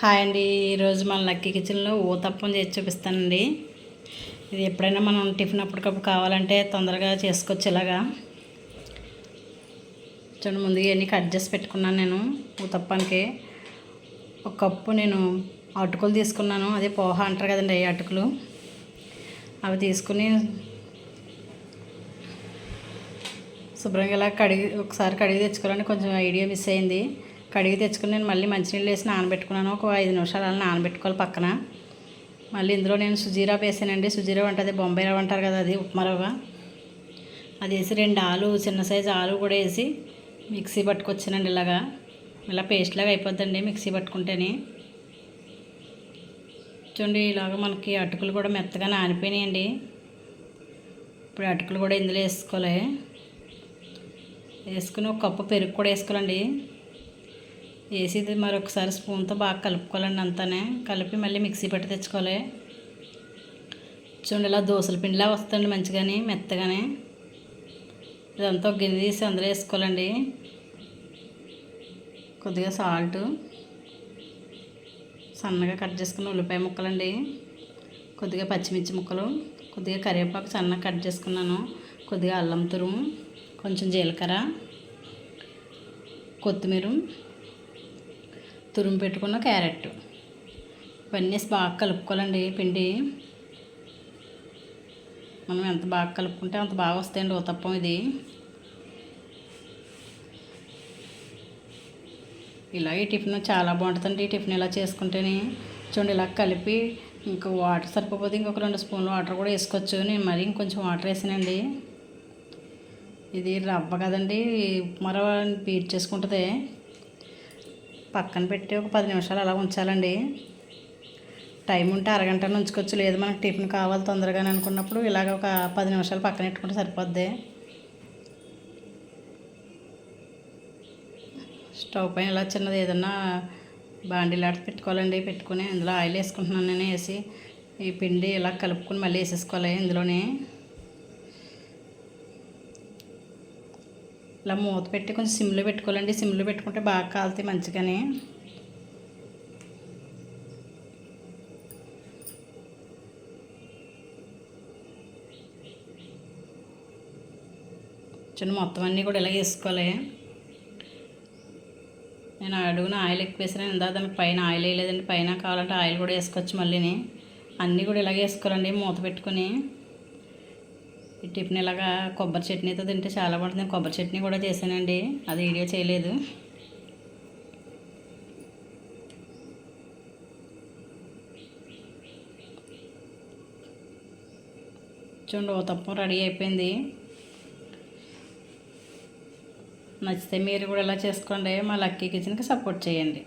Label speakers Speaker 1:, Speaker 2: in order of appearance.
Speaker 1: Hi అండి. ఈరోజు మన లక్కీ కిచెన్లో ఊతప్పం చేసి చూపిస్తానండి. ఇది ఎప్పుడైనా మనం టిఫిన్ అప్పటికప్పుడు కావాలంటే తొందరగా చేసుకోవచ్చు ఇలాగా చూడండి ముందుగా ఇవన్నీ కట్ చేసి పెట్టుకున్నాను నేను ఊతప్పానికి ఒక కప్పు నేను అటుకులు తీసుకున్నాను. అదే పోహ అంటారు కదండి అవి అటుకులు. అవి తీసుకుని శుభ్రంగా ఇలా కడిగి ఒకసారి కడిగి తెచ్చుకోవాలని కొంచెం ఐడియా మిస్ అయింది. కడిగి తెచ్చుకుని నేను మళ్ళీ మంచినీళ్ళు వేసి నానబెట్టుకున్నాను. ఒక ఐదు నిమిషాలు అలా నానబెట్టుకోవాలి పక్కన. మళ్ళీ ఇందులో నేను సుజీరా వేసానండి. సుజీరా అంటే బొంబాయి రవ్వ అంటారు కదా అది ఉప్మా రవ్వ. అది వేసి రెండు ఆలు చిన్న సైజు ఆలు కూడా వేసి మిక్సీ పట్టుకొచ్చానండి ఇలాగా. ఇలా పేస్ట్ లాగా అయిపోద్దండి మిక్సీ పట్టుకుంటేనే. చూడండి ఇలాగ మనకి అటుకులు కూడా మెత్తగా నానిపోయినాయండి. ఇప్పుడు అటుకులు కూడా ఇందులో వేసుకోవాలి. వేసుకుని ఒక కప్పు పెరుగు కూడా వేసుకోవాలండి. వేసి ఇది మరొకసారి స్పూన్తో బాగా కలుపుకోవాలండి అంతానే. కలిపి మళ్ళీ మిక్సీ పెట్టి తెచ్చుకోవాలి. చూడండి ఇలా దోశల పిండిలా వస్తుంది మంచిగాని మెత్తగానే. ఇదంతా ఒక గిన్నె తీసి అందులో వేసుకోవాలండి. కొద్దిగా సాల్ట్. సన్నగా కట్ చేసుకున్న ఉల్లిపాయ ముక్కలండి. కొద్దిగా పచ్చిమిర్చి ముక్కలు కొద్దిగా కరివేపాకు సన్నగా కట్ చేసుకున్నాను. కొద్దిగా అల్లం తురుము కొంచెం జీలకర్ర కొత్తిమీర తురుము పెట్టుకున్న క్యారెట్. ఇవన్నీ బాగా కలుపుకోవాలండి పిండి. మనం ఎంత బాగా కలుపుకుంటే అంత బాగా వస్తాయండి ఉతప్పం ఇది. ఇలా ఈ టిఫిన్ చాలా బాగుంటుందండి ఈ టిఫిన్ ఇలా చేసుకుంటేనే. చూడండి ఇలా కలిపి ఇంకా వాటర్ సరిపోతే ఇంకొక రెండు స్పూన్లు వాటర్ కూడా వేసుకోవచ్చు. నేను మరీ ఇంకొంచెం వాటర్ వేసానండి. ఇది రవ్వ కదండి. ఉప్మా రవ్వ బీట్ చేసుకుంటుంది. పక్కన పెట్టి ఒక పది నిమిషాలు అలా ఉంచాలండి. టైం ఉంటే అరగంట ఉంచుకోవచ్చు. లేదు మనకు టిఫిన్ కావాలి తొందరగా అనుకున్నప్పుడు ఇలాగ ఒక పది నిమిషాలు పక్కన పెట్టుకుంటే సరిపోద్ది. స్టవ్ పైన ఇలా చిన్నది ఏదన్నా బాండీలాట పెట్టుకోవాలండి. పెట్టుకుని ఇందులో ఆయిల్ వేసుకుంటున్నాను నేను వేసి. ఈ పిండి ఇలా కలుపుకొని మళ్ళీ వేసేసుకోవాలి ఇందులోనే. ఇలా మూత పెట్టి కొంచెం సిమ్లో పెట్టుకోవాలండి. సిమ్లో పెట్టుకుంటే బాగా కాలుతాయి మంచిగానే. చిన్న మొత్తం అన్నీ కూడా ఇలా వేసుకోవాలి. నేను అడుగున ఆయిల్ ఎక్కువ వేసాను ఇందా దానికి పైన ఆయిల్ వేయలేదండి. పైన కావాలంటే ఆయిల్ కూడా వేసుకోవచ్చు మళ్ళీని. అన్నీ కూడా ఇలాగే వేసుకోవాలండి మూత పెట్టుకొని. ఈ టిఫిన్ ఇలాగా కొబ్బరి చట్నీతో తింటే చాలా బాగుంటుంది. కొబ్బరి చట్నీ కూడా చేశానండి. అది వీడియో చేయలేదు. చూడండి ఓ తప్పం రెడీ అయిపోయింది. నచ్చితే మీరు కూడా ఇలా చేసుకోండి. మా లక్కీ కిచెన్కి సపోర్ట్ చేయండి.